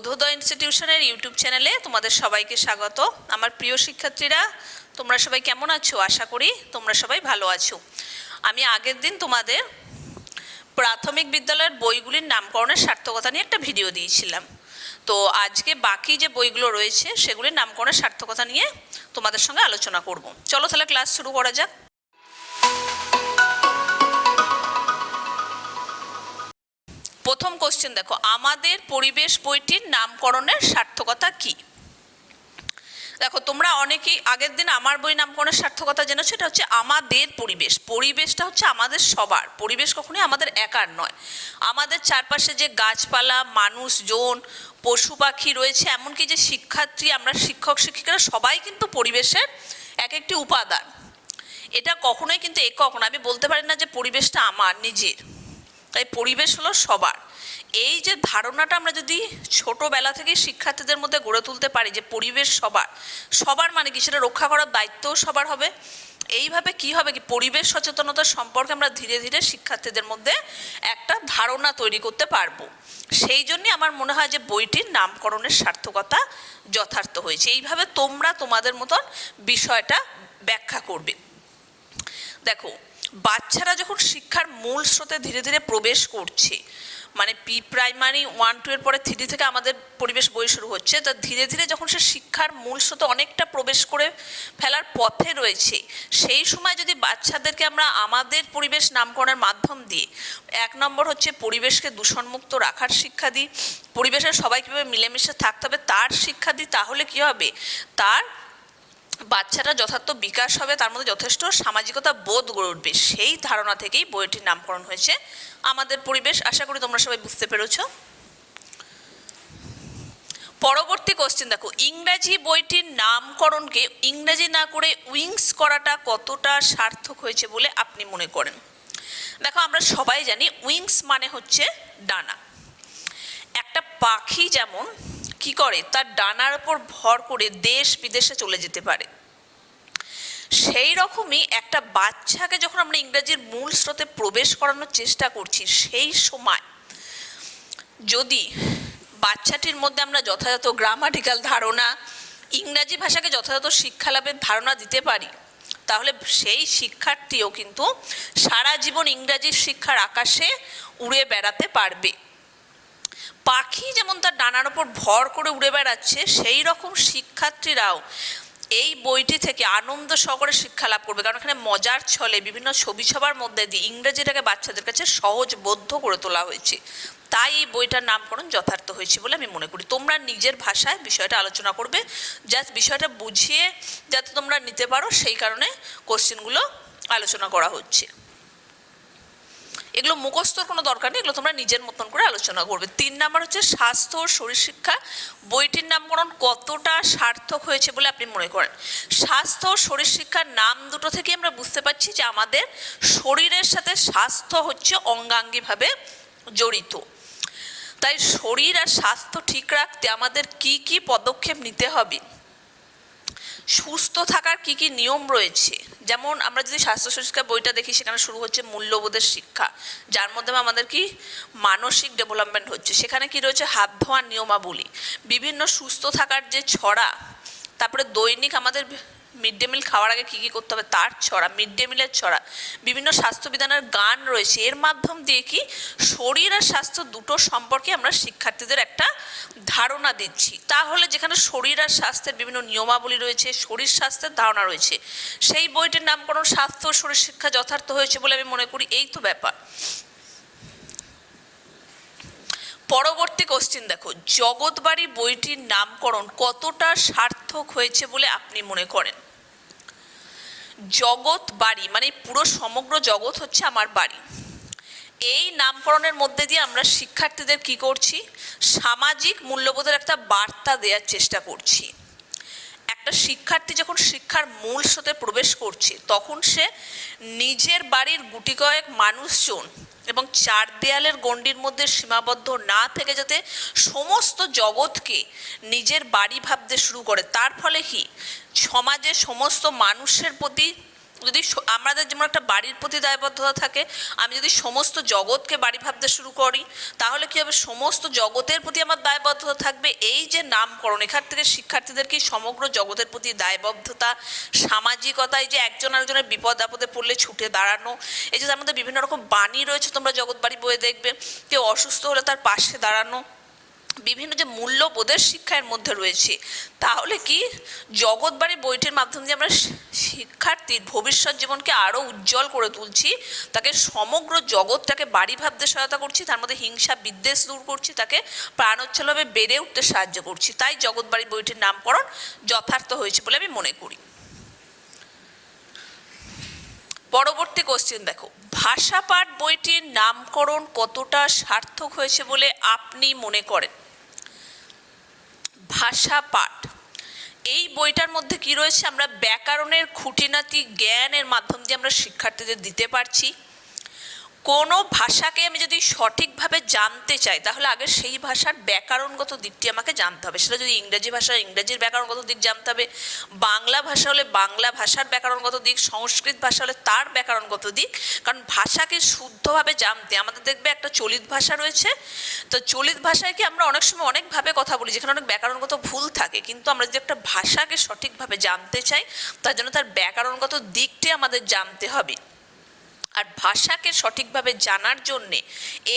বোধোদয় ইনস্টিটিউশনের YouTube চ্যানেলে তোমাদের সবাইকে স্বাগত। আমার প্রিয় শিক্ষার্থীরা, তোমরা সবাই কেমন আছো? আশা করি তোমরা সবাই ভালো আছো। আমি আগের দিন তোমাদের প্রাথমিক বিদ্যালয়ের বইগুলির নামকরণের সার্থকতা নিয়ে একটা ভিডিও দিয়েছিলাম। তো আজকে বাকি যে বইগুলো রয়েছে, সেগুলির নামকরণের সার্থকতা নিয়ে তোমাদের সঙ্গে আলোচনা করব। চলো তাহলে ক্লাস শুরু করা যাক। প্রথম কোশ্চেন দেখো, আমাদের পরিবেশ বইটির নামকরণের সার্থকতা কি? দেখো, তোমরা অনেকেই, আগের দিন আমার বই নামকরণের সার্থকতা জেনেছো এটা হচ্ছে আমাদের পরিবেশ। পরিবেশটা হচ্ছে আমাদের সবার। পরিবেশ কখনোই আমাদের একার নয়। আমাদের চারপাশে যে গাছপালা, মানুষজন, পশু পাখি রয়েছে, এমনকি যে শিক্ষার্থী, আমরা শিক্ষক, শিক্ষিকারা, সবাই কিন্তু পরিবেশের এক একটি উপাদান। এটা কখনোই কিন্তু একক না আমি বলতে পারি না যে পরিবেশটা আমার, নিজের। তাই পরিবেশ হলো সবার। এই যে ধারণাটা আমরা যদি ছোটোবেলা থেকেই শিক্ষার্থীদের মধ্যে গড়ে তুলতে পারি যে পরিবেশ সবার সবার মানে কি? সেটা রক্ষা করার দায়িত্বও সবার হবে। এইভাবে কি হবে কি? পরিবেশ সচেতনতার সম্পর্কে আমরা ধীরে ধীরে শিক্ষার্থীদের মধ্যে একটা ধারণা তৈরি করতে পারব। সেই জন্যই আমার মনে হয় যে বইটির নামকরণের সার্থকতা যথার্থ হয়েছে। এইভাবে তোমরা তোমাদের মতন বিষয়টা ব্যাখ্যা করবে। দেখো, বাচ্চারা যখন শিক্ষার মূল স্রোতে ধীরে ধীরে প্রবেশ করছে মানে প্রি প্রাইমারি ওয়ান, টু এর পরে থ্রি থেকে আমাদের পরিবেশ বই শুরু হচ্ছে। তো ধীরে ধীরে যখন সে শিক্ষার মূল স্রোতে অনেকটা প্রবেশ করে ফেলার পথে রয়েছে, সেই সময় যদি বাচ্চাদেরকে আমরা আমাদের পরিবেশ নামকরণের মাধ্যম দিয়ে, এক নম্বর হচ্ছে পরিবেশকে দূষণমুক্ত রাখার শিক্ষা দিই, পরিবেশের সবাই কীভাবে মিলেমিশে থাকতে হবে তার শিক্ষা দিই, তাহলে কী হবে? তার বাচ্চাটা যথার্থ বিকাশ হবে, তার মধ্যে যথেষ্ট সামাজিকতা বোধ গড়ে উঠবে। সেই ধারণা থেকেই বইটির নামকরণ হয়েছে। আমাদের পরিবেশ, আশা করি তোমরা সবাই বুঝতে পেরেছ। পরবর্তী কোশ্চেন দেখো, ইংরাজি বইটির নামকরণকে ইংরাজি না করে উইংস করাটা কতটা সার্থক হয়েছে বলে আপনি মনে করেন? দেখো, আমরা সবাই জানি উইংস মানে হচ্ছে ডানা। একটা পাখি যেমন কি করে? তার ডানার ওপর ভর করে দেশ বিদেশে চলে যেতে পারে। সেই রকমই একটা বাচ্চাকে যখন আমরা ইংরেজির মূল স্রোতে প্রবেশ করানোর চেষ্টা করছি, সেই সময় যদি বাচ্চাটির মধ্যে আমরা যথাযথ গ্রামাটিক্যাল ধারণা, ইংরাজি ভাষাকে যথাযথ শিক্ষা লাভের ধারণা দিতে পারি, তাহলে সেই শিক্ষার্থীও কিন্তু সারা জীবন ইংরাজির শিক্ষার আকাশে উড়ে বেড়াতে পারবে। পাখি যেমন তার ডানার ওপর ভর করে উড়ে বেড়াচ্ছে, সেই রকম শিক্ষার্থীরাও এই বইটি থেকে আনন্দ সহকারে শিক্ষা লাভ করবে। কারণ এখানে মজার ছলে বিভিন্ন ছবি ছবার মধ্যে দিয়ে ইংরেজিটাকে বাচ্চাদের কাছে সহজবোধ্য করে তোলা হয়েছে। তাই এই বইটার নামকরণ যথার্থ হয়েছে বলে আমি মনে করি। তোমরা নিজের ভাষায় বিষয়টা আলোচনা করবে জাস্ট বিষয়টা বুঝিয়ে যাতে তোমরা নিতে পারো, সেই কারণে কোশ্চেনগুলো আলোচনা করা হচ্ছে। এগুলো মুখস্থর কোনো দরকার নেই, এগুলো তোমরা নিজের মতন করে আলোচনা করবে। তিন নাম্বার হচ্ছে স্বাস্থ্য ও শরীর শিক্ষা। বইটির নামকরণ কতটা সার্থক হয়েছে বলে আপনি মনে করেন? স্বাস্থ্য ও শরীর শিক্ষার নাম দুটো থেকে আমরা বুঝতে পারছি যে আমাদের শরীরের সাথে স্বাস্থ্য হচ্ছে অঙ্গাঙ্গিভাবে জড়িত। তাই শরীর আর স্বাস্থ্য ঠিক রাখতে আমাদের কি কি পদক্ষেপ নিতে হবে? সুস্থ থাকার কি কি নিয়ম রয়েছে? যেমন আমরা যদি স্বাস্থ্য শিক্ষা বইটা দেখি, সেখানে শুরু হচ্ছে মূল্যবোধের শিক্ষা। যার মধ্যে আমাদের কি মানসিক ডেভেলপমেন্ট হচ্ছে। সেখানে কি রয়েছে হাত ধোয়ার নিয়মাবলী। বিভিন্ন সুস্থ থাকার যে ছড়া, তারপরে দৈনিক আমাদের মিড ডে মিল খাওয়ার আগে কী কী করতে হবে? তার ছড়া মিড ডে মিলের ছড়া। বিভিন্ন স্বাস্থ্যবিধানের গান রয়েছে। এর মাধ্যম দিয়ে কি শরীর আর স্বাস্থ্য দুটো সম্পর্কে আমরা শিক্ষার্থীদের একটা ধারণা দিচ্ছি। তাহলে যেখানে শরীর আর স্বাস্থ্যের বিভিন্ন নিয়মাবলী রয়েছে, শরীর স্বাস্থ্যের ধারণা রয়েছে, সেই বইটির নামকরণ স্বাস্থ্য শরীর শিক্ষা যথার্থ হয়েছে বলে আমি মনে করি। এই তো ব্যাপার। পরবর্তী কোশ্চিন দেখো। জগৎবাড়ি বইটির নামকরণ কতটা সার্থক হয়েছে বলে আপনি মনে করেন? জগৎ বাড়ি মানে পুরো সমগ্র জগৎ হচ্ছে আমার বাড়ি। এই নামকরণের মধ্যে দিয়ে আমরা শিক্ষার্থীদের কি করছি? সামাজিক মূল্যবোধের একটা বার্তা দেওয়ার চেষ্টা করছি। শিক্ষার্থী যখন শিক্ষার মূল স্রোতে প্রবেশ করছে, তখন সে নিজের বাড়ির গুটি কয়েক মানুষজন এবং চার দেয়ালের গণ্ডির মধ্যে সীমাবদ্ধ না থেকে যাতে সমস্ত জগৎকে নিজের বাড়ি ভাবতে শুরু করে। তার ফলে কি? সমাজে সমস্ত মানুষের প্রতি যদি আমাদের যেমন একটা বাড়ির প্রতি দায়বদ্ধতা থাকে, আমি যদি সমস্ত জগৎকে বাড়ি ভাবতে শুরু করি, তাহলে কি হবে? সমস্ত জগতের প্রতি আমার দায়বদ্ধতা থাকবে। এই যে নামকরণ, এখান থেকে শিক্ষার্থীদের কি সমগ্র জগতের প্রতি দায়বদ্ধতা, সামাজিকতা, এই যে একজন আরেকজনের বিপদ আপদে পড়লে ছুটে দাঁড়ানো, এই যে তার মধ্যে বিভিন্ন রকম বাণী রয়েছে, তোমরা জগৎ বাড়ি বইয়ে দেখবে। কেউ অসুস্থ হলে তার পাশে দাঁড়ানো বিভিন্ন যে মূল্যবোধের শিক্ষা এর মধ্যে রয়েছে, তাহলে কি জগৎবাড়ি বইটির মাধ্যমে দিয়ে আমরা শিক্ষার্থীর ভবিষ্যৎ জীবনকে আরও উজ্জ্বল করে তুলছি, তাকে সমগ্র জগৎটাকে বাড়ি ভাবতে সহায়তা করছি, তার মধ্যে হিংসা, বিদ্বেষ দূর করছি, তাকে প্রাণোচ্ছলভাবে বেড়ে উঠতে সাহায্য করছি। তাই জগৎবাড়ি বইটির নামকরণ যথার্থ হয়েছে বলে আমি মনে করি। পরবর্তী কোশ্চেন দেখো, ভাষাপাঠ বইটির নামকরণ কতটা সার্থক হয়েছে বলে আপনি মনে করেন? ভাষা পাঠ। এই বইটার মধ্যে কি রয়েছে? আমরা ব্যাকরণের খুঁটিনাটি জ্ঞানের মাধ্যম দিয়ে আমরা শিক্ষার্থীদের দিতে পারছি। কোনো ভাষাকে আমি যদি সঠিকভাবে জানতে চাই, তাহলে আগে সেই ভাষার ব্যাকরণগত দিকটি আমাকে জানতে হবে। সেটা যদি ইংরেজি ভাষা, ইংরেজির ব্যাকরণগত দিক জানতে হবে, বাংলা ভাষা হলে বাংলা ভাষার ব্যাকরণগত দিক, সংস্কৃত ভাষা হলে তার ব্যাকরণগত দিক। কারণ ভাষাকে শুদ্ধভাবে জানতে, আমাদের দেখবে একটা চলিত ভাষা রয়েছে। তো চলিত ভাষায় কি আমরা অনেক সময় অনেকভাবে কথা বলি, যেখানে অনেক ব্যাকরণগত ভুল থাকে, কিন্তু আমরা যদি একটা ভাষাকে সঠিকভাবে জানতে চাই, তার জন্য তার ব্যাকরণগত দিকটি আমাদের জানতে হবে। আর ভাষাকে সঠিকভাবে জানার জন্যে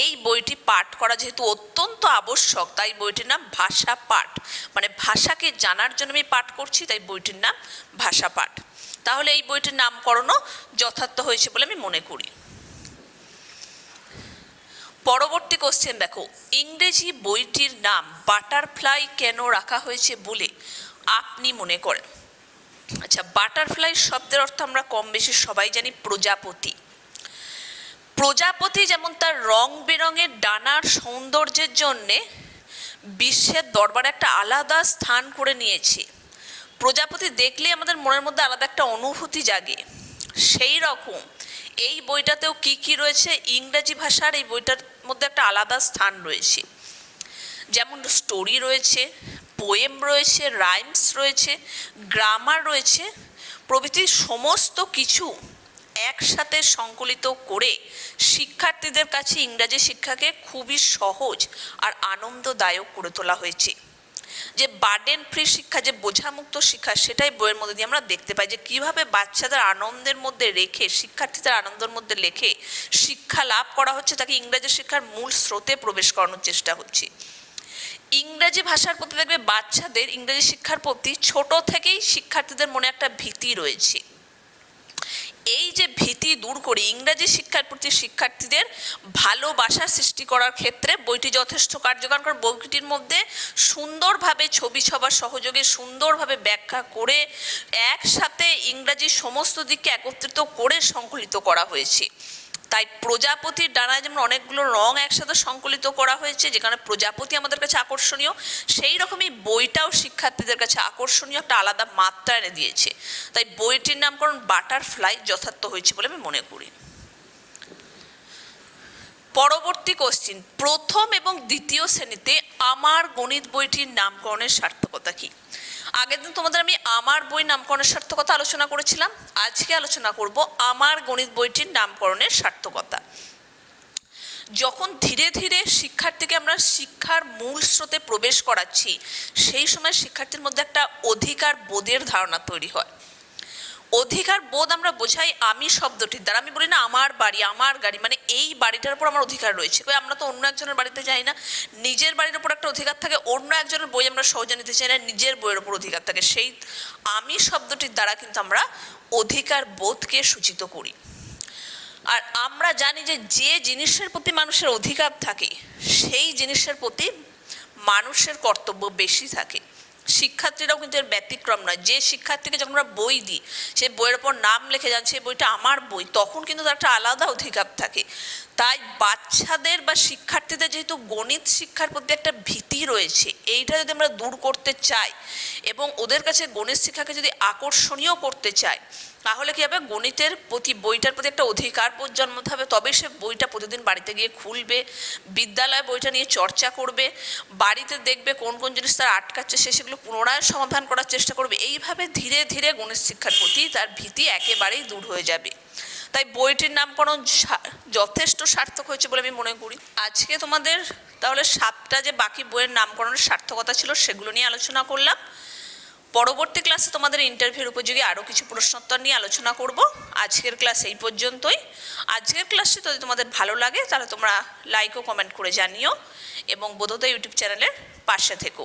এই বইটি পাঠ করা যেহেতু অত্যন্ত আবশ্যক, তাই বইটির নাম ভাষা পাঠ। মানে ভাষাকে জানার জন্য আমি পাঠ করছি, তাই বইটির নাম ভাষা পাঠ। তাহলে এই বইটির নামকরণও যথার্থ হয়েছে বলে আমি মনে করি। পরবর্তী কোশ্চেন দেখো, ইংরেজি বইটির নাম বাটারফ্লাই কেন রাখা হয়েছে বলে আপনি মনে করেন? আচ্ছা বাটারফ্লাই শব্দের অর্থ আমরা কম বেশি সবাই জানি প্রজাপতি। প্রজাপতি যেমন তার রং বেরঙের ডানার সৌন্দর্যের জন্যে বিশ্বের দরবারে একটা আলাদা স্থান করে নিয়েছে। প্রজাপতি দেখলে আমাদের মনের মধ্যে আলাদা একটা অনুভূতি জাগে। সেই রকম এই বইটাতেও কি কি রয়েছে? ইংরেজি ভাষার এই বইটার মধ্যে একটা আলাদা স্থান রয়েছে। যেমন স্টোরি রয়েছে, পোয়েম রয়েছে, রাইমস রয়েছে, গ্রামার রয়েছে, প্রভৃতি সমস্ত কিছু একসাথে সংকলিত করে শিক্ষার্থীদের কাছে ইংরাজি শিক্ষাকে খুবই সহজ আর আনন্দদায়ক করে তোলা হয়েছে। যে বার্ডেন ফ্রি শিক্ষা, যে বোঝামুক্ত শিক্ষা, সেটাই বইয়ের মধ্যে দিয়ে আমরা দেখতে পাই যে কীভাবে বাচ্চাদের আনন্দের মধ্যে রেখে, শিক্ষার্থীদের আনন্দের মধ্যে লেখে শিক্ষা লাভ করা হচ্ছে, তাকে ইংরেজি শিক্ষার মূল স্রোতে প্রবেশ করানোর চেষ্টা হচ্ছে। ইংরাজি ভাষার প্রতি দেখবে বাচ্চাদের ইংরেজি শিক্ষার প্রতি ছোট থেকেই শিক্ষার্থীদের মনে একটা ভীতি রয়েছে। এই যে ভীতি দূর করে, ইংরাজি শিক্ষার প্রতি শিক্ষার্থীদের ভালোবাসা সৃষ্টি করার ক্ষেত্রে বইটি যথেষ্ট কার্যকর। কারণ বইটির মধ্যে সুন্দরভাবে ছবি ছবার সহযোগে সুন্দরভাবে ব্যাখ্যা করে একসাথে ইংরাজি সমস্ত দিককে একত্রিত করে সংকলিত করা হয়েছে। তাই প্রজাপতির ডানায় যেমন অনেকগুলো রং একসাথে সংকলিত করা হয়েছে যেখানে প্রজাপতি আমাদের কাছে আকর্ষণীয়, সেই রকমই বইটাও শিক্ষার্থীদের কাছে আকর্ষণীয় একটা আলাদা মাত্রা এনে দিয়েছে। তাই বইটির নামকরণ বাটারফ্লাই যথার্থ হয়েছে বলে আমি মনে করি। পরবর্তী কোশ্চিন প্রথম এবং দ্বিতীয় শ্রেণীতে আমার গণিত বইটির নামকরণের সার্থকতা কী? আগের দিন তোমাদের আমি আমার বই নামকরণের সার্থকতা আলোচনা করেছিলাম। আজকে আলোচনা করব আমার গণিত বইটির নামকরণের সার্থকতা। যখন ধীরে ধীরে শিক্ষার্থীকে আমরা শিক্ষার মূল স্রোতে প্রবেশ করাচ্ছি, সেই সময় শিক্ষার্থীর মধ্যে একটা অধিকার বোধের ধারণা তৈরি হয়। অধিকার বোধ আমরা বোঝাই আমি শব্দটির দ্বারা। আমি বলি না আমার বাড়ি, আমার গাড়ি মানে এই বাড়িটার উপর আমার অধিকার রয়েছে। আমরা তো অন্য একজনের বাড়িতে যাই না। নিজের বাড়ির উপর একটা অধিকার থাকে, অন্য একজনের বই আমরা সহজে নিতে চাই না, নিজের বইয়ের উপর অধিকার থাকে। সেই আমি শব্দটির দ্বারা কিন্তু আমরা অধিকার বোধকে সূচিত করি। আর আমরা জানি যে যে জিনিসের প্রতি মানুষের অধিকার থাকে, সেই জিনিসের প্রতি মানুষের কর্তব্য বেশি থাকে। শিক্ষার্থীরাও কিন্তু এর ব্যতিক্রম নয়। যে শিক্ষার্থীকে যখন আমরা বই দিই, সে বইয়ের ওপর নাম লিখে যান সেই বইটা আমার বই, তখন কিন্তু তার একটা আলাদা অধিকার থাকে। তাই বাচ্চাদের বা শিক্ষার্থীদের যেহেতু গণিত শিক্ষার প্রতি একটা ভীতি রয়েছে, এইটা যদি আমরা দূর করতে চাই এবং ওদের কাছে গণিত শিক্ষাকে যদি আকর্ষণীয় করতে চাই তাহলে কি হবে? গণিতের প্রতি, বইটার প্রতি একটা অধিকার জন্মাতে হবে। তবে সে বইটা প্রতিদিন বাড়িতে গিয়ে খুলবে, বিদ্যালয়ে বইটা নিয়ে চর্চা করবে, বাড়িতে দেখবে কোন কোন জিনিস তার আটকাচ্ছে, সে সেগুলো পুনরায় সমাধান করার চেষ্টা করবে। এইভাবে ধীরে ধীরে গণিত শিক্ষার প্রতি তার ভীতি একেবারেই দূর হয়ে যাবে। তাই বইটির নামকরণ যথেষ্ট সার্থক হয়েছে বলে আমি মনে করি। আজকে তোমাদের তাহলে সাতটা যে বাকি বইয়ের নামকরণের সার্থকতা ছিল সেগুলো নিয়ে আলোচনা করলাম। পরবর্তী ক্লাসে তোমাদের ইন্টারভিউর উপযোগী আরও কিছু প্রশ্নোত্তর নিয়ে আলোচনা করব। আজকের ক্লাস এই পর্যন্তই। আজকের ক্লাসটি যদি তোমাদের ভালো লাগে, তাহলে তোমরা লাইক ও কমেন্ট করে জানিও এবং বোধোদয় ইউটিউব চ্যানেলের পাশে থেকো।